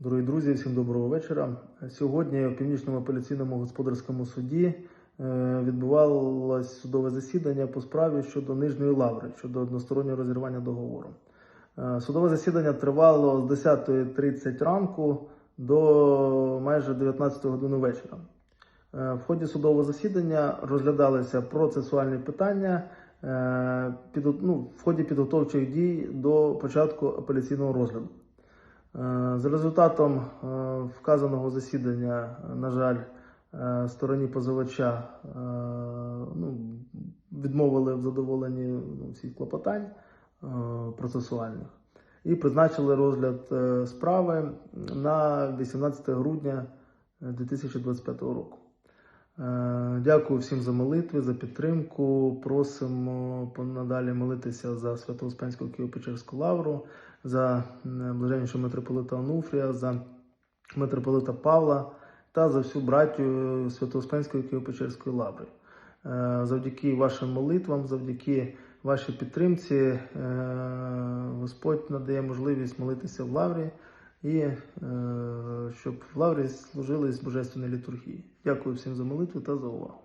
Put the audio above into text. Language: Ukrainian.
Дорогі друзі, всім доброго вечора. Сьогодні в Північному апеляційному господарському суді е, відбувалось судове засідання по справі щодо Нижньої лаври, щодо одностороннього розірвання договору. Е, Судове засідання тривало з 10.30 ранку до майже 19 години вечора. Е, В ході судового засідання розглядалися процесуальні питання ну, в ході підготовчих дій до початку апеляційного розгляду. Е, За результатом е, вказаного засідання, на жаль, е, стороні позивача ну, відмовили в задоволенні ну, всіх клопотань процесуальних і призначили розгляд справи на 18 грудня е, 2025 року. Е, Дякую всім за молитви, за підтримку. Просимо надалі молитися за Свято-Успенську Києво-Печерську лавру, за блаженнішого митрополита Онуфрія, за митрополита Павла та за всю братію Свято-Успенської Києво-Печерської лаври. Е, Завдяки вашим молитвам, завдяки вашій підтримці, е, Господь надає можливість молитися в лаврі і е, щоб в лаврі служили з божественної літургії. Дякую всім за молитву та за увагу.